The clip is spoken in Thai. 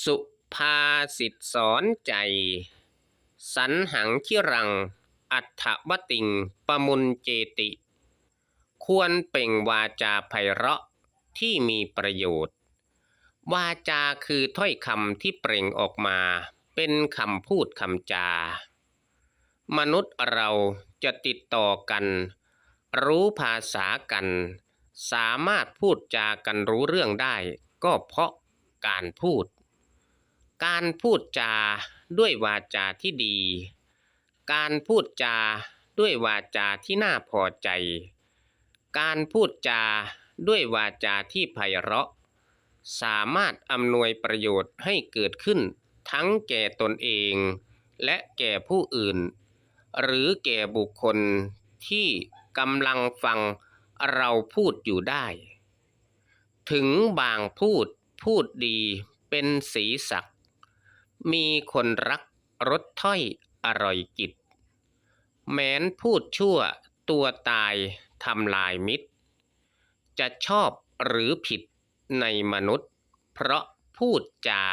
สุภาษิตสอนใจ สันหังคิรัง อัฏฐวติงปมุนเจติ ควรเป่งวาจาไพเราะที่มีประโยชน์ วาจาคือถ้อยคำที่เปล่งออกมา เป็นคำพูดคำจา มนุษย์เราจะติดต่อกัน รู้ภาษากัน สามารถพูดจากันรู้เรื่องได้ ก็เพราะการพูด การพูดจาด้วยวาจาที่ดี การพูดจาด้วยวาจาที่น่าพอใจ การพูดจาด้วยวาจาที่ไพเราะ สามารถอำนวยประโยชน์ให้เกิดขึ้น ทั้งแก่ตนเอง และแก่ผู้อื่น หรือแก่บุคคลที่กำลังฟังเราพูดอยู่ได้ ถึงบางพูดพูดดีเป็นสีสัก มีคนรักรสถ้อยอร่อยกิจ แม้นพูดชั่วตัวตายทำลายมิตร จะชอบหรือผิดในมนุษย์ เพราะพูดจา